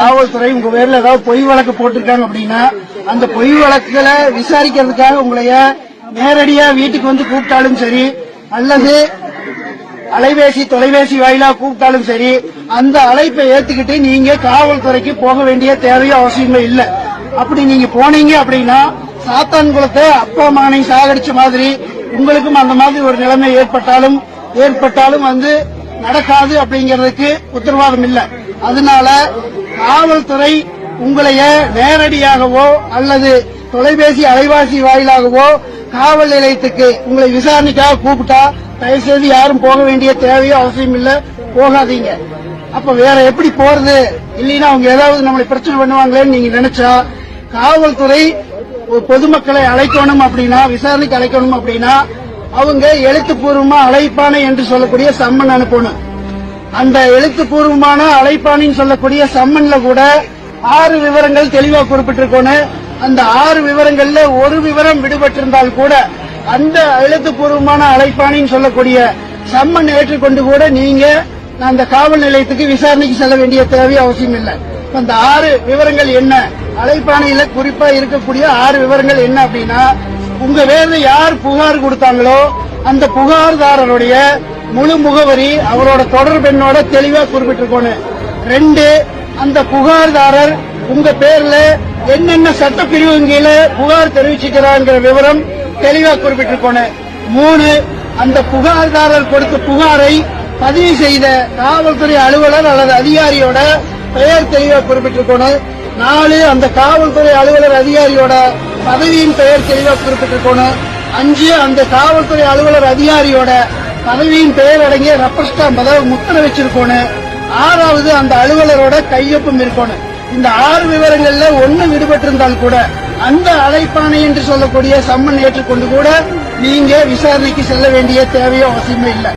காவல்துறை உங்க பேர்ல ஏதாவது பொய் வழக்கு போட்டிருக்காங்க அப்படின்னா அந்த பொய் வழக்குகளை விசாரிக்கிறதுக்காக உங்களைய நேரடியா வீட்டுக்கு வந்து கூப்பிட்டாலும் சரி அல்லது அலைபேசி தொலைபேசி வாயிலா கூப்பிட்டாலும் சரி அந்த அழைப்பை ஏத்துக்கிட்டு நீங்க காவல்துறைக்கு போக வேண்டிய தேவையோ அவசியமே இல்ல. அப்படி நீங்க போனீங்க அப்படின்னா சாத்தான் குளத்தை அப்பா மானை சாகடிச்ச மாதிரி உங்களுக்கும் அந்த மாதிரி ஒரு நிலைமை ஏற்பட்டாலும் ஏற்பட்டாலும் வந்து நடக்காது அப்படிங்கிறதுக்கு உத்தரவாதம் இல்லை. அதனால காவல்துறை உங்களைய நேரடியாகவோ அல்லது தொலைபேசி அலைவாசி வாயிலாகவோ காவல் நிலையத்துக்கு உங்களை விசாரணைக்காக கூப்பிட்டா தயவு செய்து யாரும் போக வேண்டிய தேவையோ அவசியம் இல்ல. போகாதீங்க. அப்ப வேற எப்படி போறது? இல்லைன்னா அவங்க ஏதாவது நம்மளை பிரச்சனை பண்ணுவாங்களேன்னு நீங்க நினைச்சா காவல்துறை பொதுமக்களை அழைக்கணும் அப்படின்னா விசாரணைக்கு அழைக்கணும் அப்படின்னா அவங்க எழுத்துப்பூர்வமா அழைப்பானை என்று சொல்லக்கூடிய சம்மன் அனுப்பணும். அந்த எழுத்துப்பூர்வமான அழைப்பாணின்னு சொல்லக்கூடிய சம்மன்ல கூட ஆறு விவரங்கள் தெளிவா குறிப்பிட்டிருக்கோன்னு. அந்த ஆறு விவரங்கள்ல ஒரு விவரம் விடுபட்டிருந்தால் கூட அந்த எழுத்துப்பூர்வமான அழைப்பாணின்னு சொல்லக்கூடிய சம்மன் ஏற்றுக்கொண்டு கூட நீங்க அந்த காவல் நிலையத்துக்கு விசாரணைக்கு செல்ல வேண்டிய தேவை அவசியம் இல்லை. அந்த ஆறு விவரங்கள் என்ன? அழைப்பாணையில குறிப்பா இருக்கக்கூடிய ஆறு விவரங்கள் என்ன அப்படின்னா உங்க பேர்ல யார் புகார் கொடுத்தாங்களோ அந்த புகார்தாரருடைய முழு முகவரி அவரோட தொடர்பு எண்ணோட தெளிவா குறிப்பிட்டிருக்கணும் ரெண்டு அந்த புகார்தாரர் உங்க பேர்ல என்னென்ன சட்டப்பிரிவு கீழே புகார் தெரிவிச்சுக்கிறாங்கிற விவரம் தெளிவா குறிப்பிட்டிருக்கணும் மூணு அந்த புகார்தாரர் கொடுத்த புகாரை பதிவு செய்த காவல்துறை அலுவலர் அல்லது அதிகாரியோட பெயர் தெளிவா குறிப்பிட்டிருக்கணும் நாலு அந்த காவல்துறை அலுவலர் அதிகாரியோட பதவியின் பெயர் தெளிவா குறிப்பிட்டிருக்கணும் அஞ்சு அந்த காவல்துறை அலுவலர் அதிகாரியோட பதவியின் பெயர் அடங்கிய ரப்பர் ஸ்டாம்ப் அதாவது முத்திரை வச்சிருக்கணும் ஆறாவது அந்த அலுவலரோட கையொப்பம் இருக்கணும் இந்த ஆறு விவரங்கள்ல ஒண்ணு விடுபட்டிருந்தால் கூட அந்த அழைப்பானை என்று சொல்லக்கூடிய சம்மன் ஏற்றுக்கொண்டு கூட நீங்க விசாரணைக்கு செல்ல வேண்டிய தேவையோ அவசியமே இல்லை.